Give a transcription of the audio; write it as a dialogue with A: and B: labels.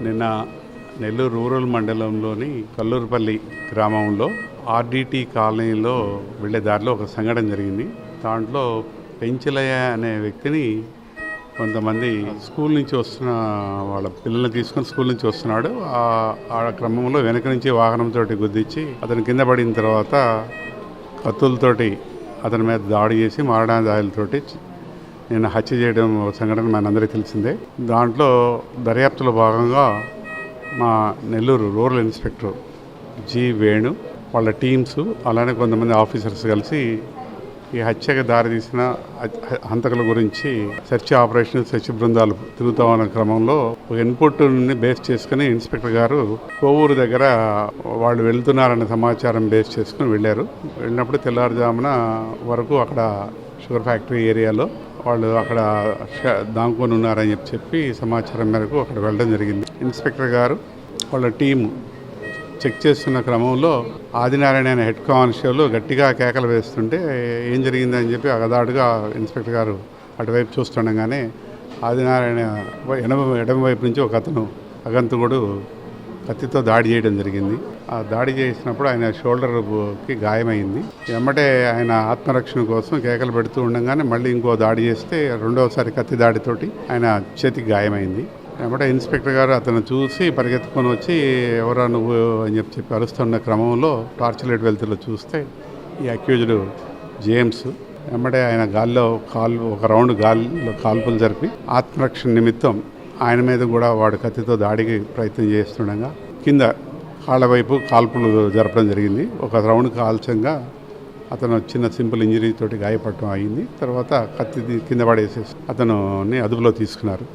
A: నిన్న నెల్లూరు రూరల్ మండలంలోని కల్లూరుపల్లి గ్రామంలో ఆర్డిటి కాలనీలో వెళ్ళే దారిలో ఒక సంఘటన జరిగింది. దాంట్లో పెంచలయ్య అనే వ్యక్తిని కొంతమంది స్కూల్ నుంచి వస్తున్న వాళ్ళ పిల్లల్ని తీసుకొని స్కూల్ నుంచి వస్తున్నాడు. ఆ- క్రమంలో వెనక నుంచి వాహనంతో గుద్దించి అతను కింద పడిన తర్వాత కత్తులతోటి అతని మీద దాడి చేసి మారణాదాయులతోటి నేను హత్య చేయడం సంఘటన మనందరికీ తెలిసిందే. దాంట్లో దర్యాప్తులో భాగంగా మా Nellore rural inspector G Venu వాళ్ళ టీమ్స్ అలానే కొంతమంది ఆఫీసర్స్ కలిసి ఈ హత్యకు దారితీసిన హంతకుల గురించి సెర్చ్ ఆపరేషన్ సెర్చ్ బృందాలు తిరుగుతా ఉన్న క్రమంలో ఒక ఇన్పుట్ని బేస్ చేసుకుని ఇన్స్పెక్టర్ గారు కోవూరు దగ్గర వాళ్ళు వెళ్తున్నారన్న సమాచారం బేస్ చేసుకుని వెళ్ళారు. వెళ్ళినప్పుడు తెల్లారుజామున వరకు అక్కడ షుగర్ ఫ్యాక్టరీ ఏరియాలో వాళ్ళు అక్కడ దాంకొని ఉన్నారని చెప్పి చెప్పి సమాచారం మేరకు అక్కడ వెళ్ళడం జరిగింది. ఇన్స్పెక్టర్ గారు వాళ్ళ టీము చెక్ చేస్తున్న క్రమంలో ఆదినారాయణ అనే హెడ్ కానిస్టేబుల్ గట్టిగా కేకలు వేస్తుంటే ఏం జరిగిందని చెప్పి అగదాడుగా ఇన్స్పెక్టర్ గారు అటువైపు చూస్తుండగానే ఆదినారాయణ ఎడమ ఎడమ వైపు నుంచి ఒక అతను అగంతకుడు కత్తితో దాడి చేయడం జరిగింది. ఆ దాడి చేసినప్పుడు ఆయన షోల్డర్కి గాయమైంది. వెంబటే ఆయన ఆత్మరక్షణ కోసం కేకలు పెడుతూ ఉండగానే మళ్ళీ ఇంకో దాడి చేస్తే రెండవసారి కత్తి దాడితోటి ఆయన చేతికి గాయమైంది. వెంబటే ఇన్స్పెక్టర్ గారు అతను చూసి పరిగెత్తుకొని వచ్చి ఎవరా నువ్వు? అని చెప్పి చెప్పి అరుస్తున్న క్రమంలో టార్చ్ లైట్ వెళ్తులో చూస్తే ఈ అక్యూజ్డ్ జేమ్స్ వెంబడే ఆయన గాల్లో కాల్ ఒక రౌండ్ గాల్లో కాల్పులు జరిపి ఆత్మరక్షణ నిమిత్తం ఆయన మీద కూడా వాడు కత్తితో దాడికి ప్రయత్నం చేస్తుండగా కింద కాళ్ళ వైపు కాల్పులు జరపడం జరిగింది. ఒక రౌండ్ కాల్చంగా అతను చిన్న సింపుల్ ఇంజరీ తోటి గాయపడటం అయింది. తర్వాత కత్తి కింద పడేసేసి అతను అదుపులో తీసుకున్నారు.